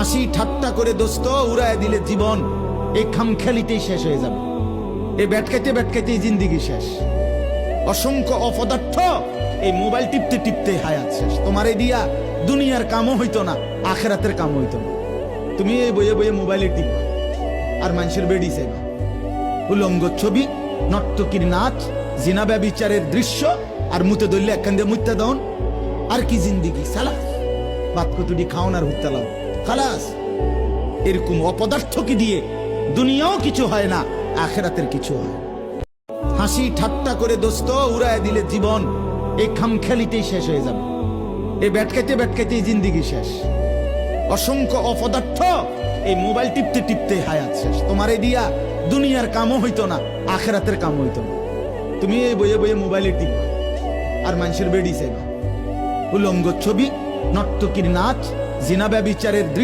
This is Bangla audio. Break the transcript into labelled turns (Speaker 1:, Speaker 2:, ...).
Speaker 1: হাসি ঠাট্টা করে দোস্ত উড়ায় দিলে জীবন। এই খাম খেলিতেই শেষ হয়ে যাবে। এই ব্যাটকাইতে ব্যাটকাইতেই জিন্দিগি শেষ। অসংখ্য অপদার্থ এই মোবাইল টিপতে টিপতে হায়াত শেষ। তোমার এই দিয়া দুনিয়ার কামও হইতো না, আখেরাতের কামও হইতো না। তুমি এই বইয়ে বইয়ে মোবাইলে টিপবা, আর মানুষের বেডি চাইবা। উলঙ্গ ছবি, নর্তকীর নাচ, জিনা ব্যবিচারের দৃশ্য, আর মুতে ধরলে একখান দিয়ে মুত্যা দন আর কি জিন্দিগি, সালা। বাত কতুটি খাওন আর হুত্তা লাও। খালাস। এরকম অপদার্থ কি দিয়ে দুনিয়াও কিছু হয় না, আখেরাতের কিছু হয় হাসি ঠাট্টা করে দোস্ত উড়ায় দিলে জীবন এই খামখেলিতেই শেষ হয়ে যাবে। এই ব্যাটকাইতে ব্যাটকাইতেই জিন্দিগি শেষ। অসংখ্য অপদার্থ এই মোবাইল টিপতে টিপতে হায়াত শেষ। তোমার এই দিয়া দুনিয়ার কামও হইতো না, আখেরাতের কাম হইতো না। তুমি এই বইয়ে বইয়ে মোবাইলে টিপবা আর মানুষের বেডি চাইবা উলঙ্গ ছবি, নর্তকীর নাচ, জিনা দৃশ্য